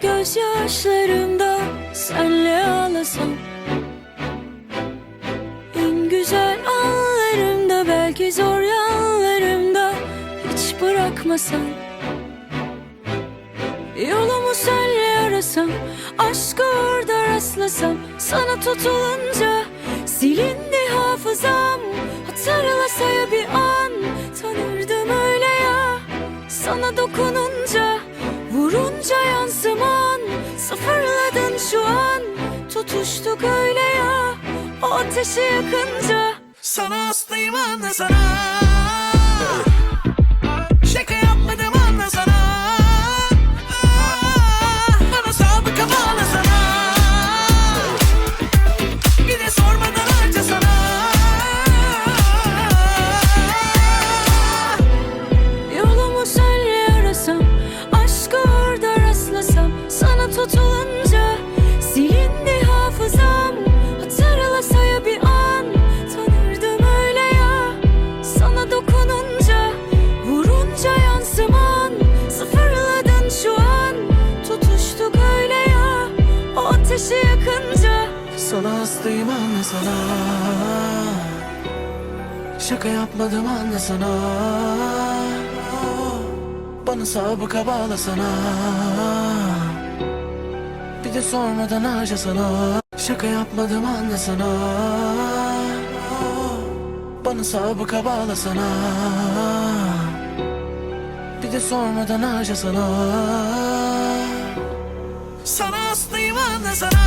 Gözyaşlarımda senle ağlasam. En güzel anlarımda belki zor yanlarımda Hiç bırakmasam. Yolumu senle arasam Aşka orada rastlasam. Sana tutulunca Silindi hafızam. Hatırlasa ya bir an Tanırdım öyle ya. Sana dokununca Vurunca yansıman Sıfırladın şu an. Tutuştuk öyle ya O ateşi yakınca. Sana hastayım anla sana ateşi yakınca Sana hastayım anla sana. Şaka yapmadım anla sana. Bana sabıka bağla sana. Bir de sormadan harca sana. Şaka yapmadım anla sana. Bana sabıka bağla sana. Bir de sormadan harca sana. Sana hastayım anla sana